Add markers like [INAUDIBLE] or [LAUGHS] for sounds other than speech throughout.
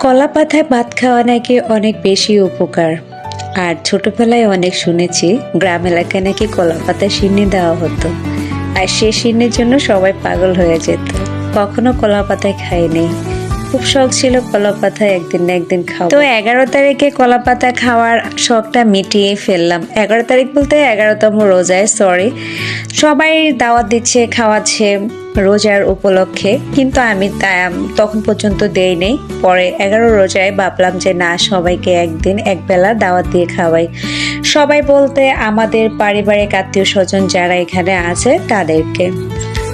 কলা পাতায় ভাত খাওয়া নাকি অনেক বেশি উপকার। আর ছোটবেলায় অনেক শুনেছি, গ্রাম এলাকায় নাকি কলা পাতায় সিন্নি দেওয়া হতো। আর সে সিন্নির জন্য সবাই পাগল হয়ে যেত। কখনো কলা পাতায় খাইনি। খুব শখ ছিল কলা পাতায় একদিন না একদিন খাওয়া। তো এগারো তারিখে কলা পাতা খাওয়ার শখটা মিটিয়ে ফেললাম। এগারো তারিখ বলতে এগারোতম রোজায় সরি সবাই দাওয়াত দিচ্ছে, খাওয়াচ্ছে। রোজার উপলক্ষে। কিন্তু আমি তখন পর্যন্ত দেই নেই। পরে এগারো রোজায় ভাবলাম যে, না, সবাইকে একদিন একবেলা দাওয়াত দিয়ে খাওয়াই। সবাই বলতে আমাদের পারিবারিক আত্মীয় স্বজন যারা এখানে আছে, তাদেরকে।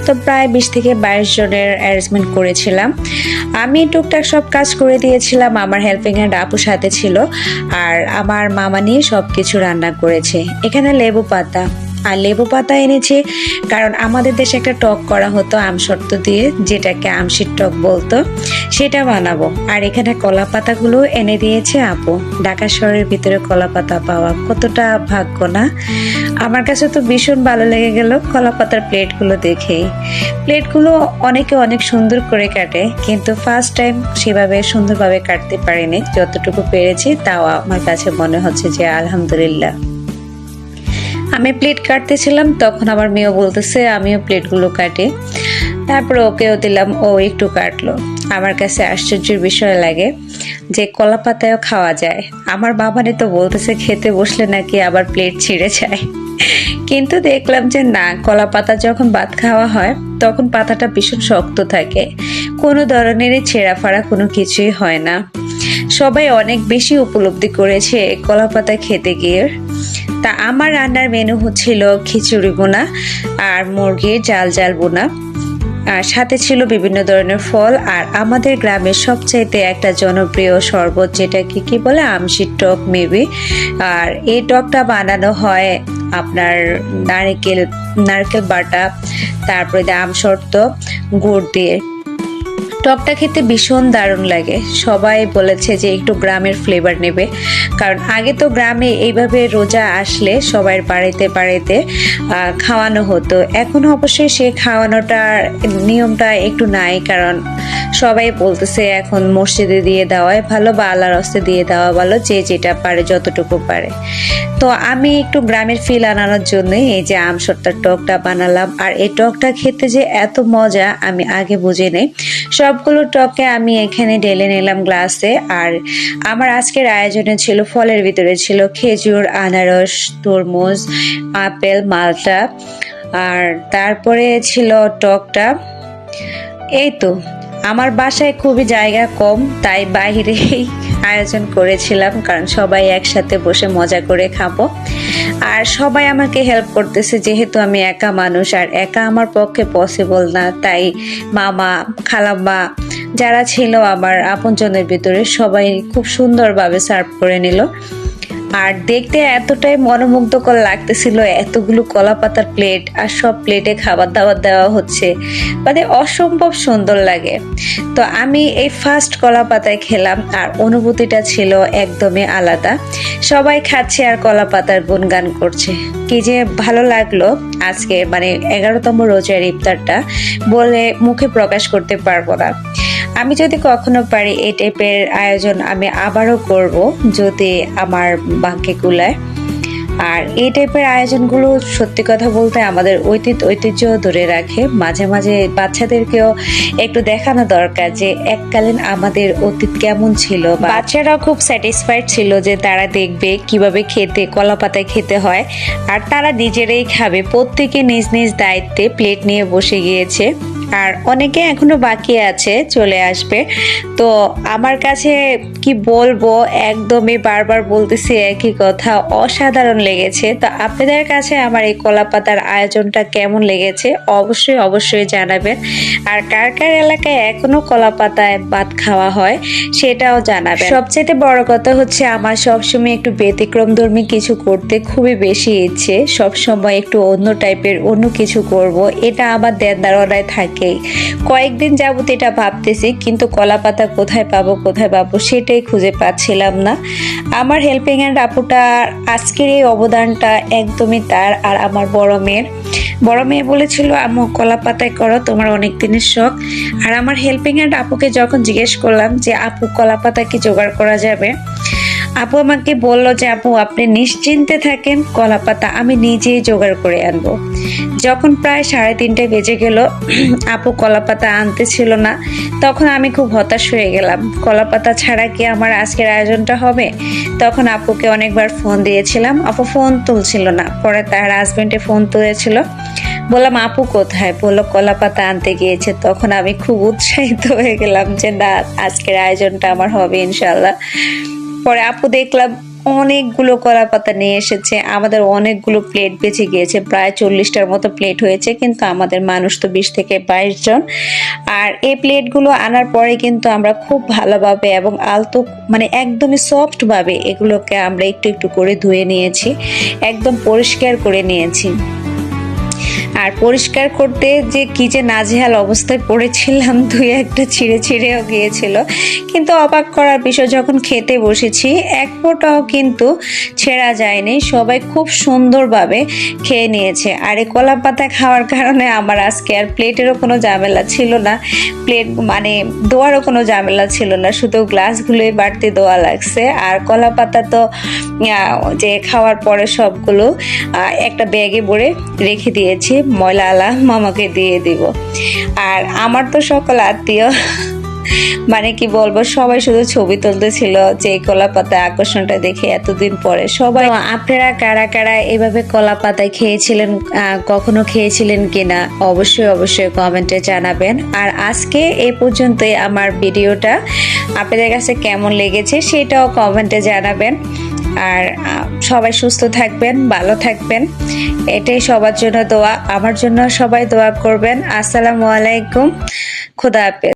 তো প্রায় বিশ থেকে বাইশ জনের অ্যারেঞ্জমেন্ট করেছিলাম। আমি টুকটাক সব কাজ করে দিয়েছিলাম। আমার হেল্পিং হ্যান্ড আপু সাথে ছিল। আর আমার মামা নিয়ে সব কিছু রান্না করেছে। এখানে লেবু পাতা। আর লেবু পাতা এনেছি, কারণ আমাদের দেশে একটা টক করা হতো আমসত্ব দিয়ে, যেটাকে আমশির টক বলতো, সেটা বানাবো। আর এখানে কলা পাতাগুলো এনে দিয়েছে আপু। ঢাকা শহরের ভিতরে কলা পাতা পাওয়া কতটা ভাগ্য না? আমার কাছে তো ভীষণ ভালো লেগে গেল কলা পাতার প্লেটগুলো দেখেই প্লেটগুলো অনেকে অনেক সুন্দর করে কাটে, কিন্তু ফার্স্ট টাইম সেভাবে সুন্দরভাবে কাটতে পারিনি। যতটুকু পেরেছি, তাও আমার কাছে মনে হচ্ছে যে আলহামদুলিল্লাহ। আমি প্লেট কাটতেছিলাম, তখন আমার মেয়েও বলতেছে, আমিও প্লেটগুলো কাটি। তারপরে ওকেও দিলাম, ও একটু কাটলো। আমার কাছে আশ্চর্যের বিষয় লাগে যে কলা পাতায়ও খাওয়া যায়। আমার বাবানে তো বলতেছে, খেতে বসলে নাকি আবার প্লেট ছিঁড়ে যায়? কিন্তু দেখলাম যে না, কলা পাতা যখন ভাত খাওয়া হয়, তখন পাতাটা ভীষণ শক্ত থাকে। কোনো ধরনেরই ছেঁড়া ফাড়া কোনো কিছুই হয় না। সবাই অনেক বেশি উপলব্ধি করেছে কলা পাতা খেতে গিয়ে। তা আমার রান্নার মেনু হচ্ছিল খিচুড়ি বোনা আর মুরগির জাল জাল বোনা আর সাথে ছিল বিভিন্ন ধরনের ফল আর আমাদের গ্রামের সবচাইতে একটা জনপ্রিয় শরবত যেটা কি বলে? আমশির টক মেবি। আর এই টকটা বানানো হয় আপনার নারকেল নারকেল বাটা, তারপরে দিয়ে আমশর্ত গুড় দিয়ে। টকটা খেতে ভীষণ দারুণ লাগে। সবাই বলেছে যে একটু গ্রামের ফ্লেভার নেবে। কারণ আগে তো গ্রামে এইভাবে রোজা আসলে সবার বাড়িতে বাড়িতে খাওয়ানো হতো। এখন অবশ্যই সে খাওয়ানোটার নিয়মটা একটু নাই। কারণ সবাই বলতেছে এখন মসজিদে দিয়ে দেওয়াই ভালো বা আল্লাহর হস্তে দিয়ে দেওয়া ভালো, যে যেটা পারে, যতটুকু পারে। তো আমি একটু গ্রামের ফিল আনানোর জন্যই এই যে আমসত্তার টকটা বানালাম। আর এই টকটা খেতে যে এত মজা আমি আগে বুঝে নেই সবগুলো টকে আমি এখানে ঢেলে নিলাম গ্লাসে। আর আমার আজকের আয়োজনে ছিল ফলের ভিতরে ছিল খেজুর, আনারস, তরমুজ, আপেল, মালটা। আর তারপরে ছিল টকটা। এই তো। আমার বাসায় খুবই জায়গা কম, তাই বাইরেই আয়োজন করেছিলাম, কারণ সবাই একসাথে বসে মজা করে খাব। আর সবাই আমাকে হেল্প করতেছে, যেহেতু আমি একা মানুষ, আর একা আমার পক্ষে পসিবল না, তাই মামা, খালাম্মা যারা ছিল আমার আপনজনের ভিতরে সবাই খুব সুন্দরভাবে সার্ভ করে নিল। আর দেখতে এতটাই মনোমুগ্ধকর লাগতেছিল এতগুলো কলা পাতার প্লেট আর সব প্লেটে খাবার দাবার দেওয়া হচ্ছে। মানে অসম্ভব সুন্দর লাগে। তো আমি এই ফার্স্ট কলা পাতায় খেলাম আর অনুভূতিটা ছিল একদমই আলাদা। সবাই খাচ্ছে আর কলা পাতার গুনগান করছে। কি যে ভালো লাগল আজকে মানে এগারোতম রোজার ইফতারটা বলে মুখে প্রকাশ করতে পারব না। আমি যদি কখনো পারি এই টাইপের আয়োজন আমি আবারও করব যদি আমার বাক্যে কুলায়। আর এই টাইপের আয়োজনগুলো সত্যি কথা বলতে আমাদের ঐতিহ্য ঐতিহ্য ধরে রাখে। মাঝে মাঝে বাচ্চাদেরকেও একটু দেখানো দরকার যে এককালীন আমাদের অতীত কেমন ছিল বাচ্চারাও খুব স্যাটিসফাইড ছিল যে তারা দেখবে কীভাবে খেতে কলা পাতায় খেতে হয়। আর তারা নিজেরাই খাবে। প্রত্যেকে নিজ নিজ দায়িত্বে প্লেট নিয়ে বসে গিয়েছে। আর অনেকে এখনও বাকি আছে, চলে আসবে। তো আমার কাছে কি বলব, একদমই বারবার বলতেছি একই কথা, অসাধারণ লেগেছে। তো আপনাদের কাছে আমার এই কলা পাতার আয়োজনটা কেমন লেগেছে, অবশ্যই অবশ্যই জানাবেন। আর কার কার এলাকায় এখনও কলা পাতায় ভাত খাওয়া হয়, সেটাও জানাবেন। সবচেয়ে বড় কথা হচ্ছে, আমার সবসময় একটু ব্যতিক্রম ধর্মী কিছু করতে খুবই বেশি ইচ্ছে। সবসময় একটু অন্য টাইপের অন্য কিছু করব, এটা আমার দেন ধারণায় থাকেই কয়েকদিন যাবত এটা ভাবতেছি, কিন্তু কলা পাতা কোথায় পাবো কোথায় পাবো সেটাই খুঁজে পাচ্ছিলাম না। আমার হেল্পিং হ্যান্ড আপুটা আজকের এই অবদানটা একদমই তার আর আমার বড় মেয়ের। বড় মেয়ে বলেছিল, আম্মু কলা পাতায় করো, তোমার অনেক দিনের শখ। আর আমার হেল্পিং হ্যান্ড আপুকে যখন জিজ্ঞেস করলাম যে, আপু কলা পাতা কি জোগাড় করা যাবে? আপু আমাকে বলল যে, আপু, আপনি নিশ্চিন্তে থাকেন কলা পাতা আমি নিজেই জোগাড় করে আনব। যখন প্রায় সাড়ে তিনটায় বেজে গেল, [CLEARS THROAT] আপু কলা পাতা আনতে ছিল না, তখন আমি খুব হতাশ হয়ে গেলাম। কলা পাতা ছাড়া কি আমার আজকের আয়োজনটা হবে? তখন আপুকে অনেকবার ফোন দিয়েছিলাম। আপু ফোন তুলছিল না। পরে তার হাজবেন্ডে ফোন তুলেছিল। বললাম, আপু কোথায়? বলল কলা পাতা আনতে গিয়েছে। তখন আমি খুব উৎসাহিত হয়ে গেলাম যে, না, আজকের আয়োজনটা আমার হবে ইনশাল্লাহ পরে আপু দেখলাম অনেকগুলো কলা পাতা নিয়ে এসেছে। আমাদের অনেকগুলো প্লেট বেঁচে গিয়েছে, প্রায় চল্লিশটার মতো প্লেট হয়েছে, কিন্তু আমাদের মানুষ তো বিশ থেকে বাইশ জন। আর এই প্লেটগুলো আনার পরে কিন্তু আমরা খুব ভালোভাবে এবং আলতো মানে একদমই সফটভাবে এগুলোকে আমরা একটু একটু করে ধুয়ে নিয়েছি, একদম পরিষ্কার করে নিয়েছি। আর পরিষ্কার করতে যে কি যে নাজেহাল অবস্থায় পড়েছিলাম, [LAUGHS] দুই একটা ছিঁড়ে ছিঁড়েও গিয়েছিল। কিন্তু অবাক করার বিষয়, যখন খেতে বসেছি, এক ফোঁটাও কিন্তু ছেঁড়া যায়নি। সবাই খুব সুন্দরভাবে খেয়ে নিয়েছে। আর এই কলা পাতা খাওয়ার কারণে আমার আজকে আর প্লেটেরও কোনো ঝামেলা ছিল না। প্লেট মানে দোয়ারও কোনো ঝামেলা ছিল না। শুধু গ্লাসগুলোই বাড়তি দোয়া লাগছে। আর কলা পাতা তো যে খাওয়ার পরে সবগুলো একটা ব্যাগে ভরে রেখে দিয়েছি, ময়লা আলা মামাকে দিয়ে দিব। আর আমার তো সকল আত্মীয় মানে কি বলব, সবাই শুধু ছবি তুলতেছিল যে কলা পাতা আকর্ষণটা দেখে এতদিন পরে। সবাই আপনারা কারা কারা এভাবে কলা পাতায় খেয়েছিলেন কখনো খেয়েছিলেন কিনা? অবশ্যই অবশ্যই কমেন্টে জানাবেন। আর আজকে এ পর্যন্তই আমার ভিডিওটা। আপনাদের কাছে কেমন লেগেছে সেটাও কমেন্টে জানাবেন। আর সবাই সুস্থ থাকবেন, ভালো থাকবেন। এটাই সবার জন্য দোয়া। আমার জন্য সবাই দোয়া করবেন। আসসালামু আলাইকুম। খুদা হাফেজ।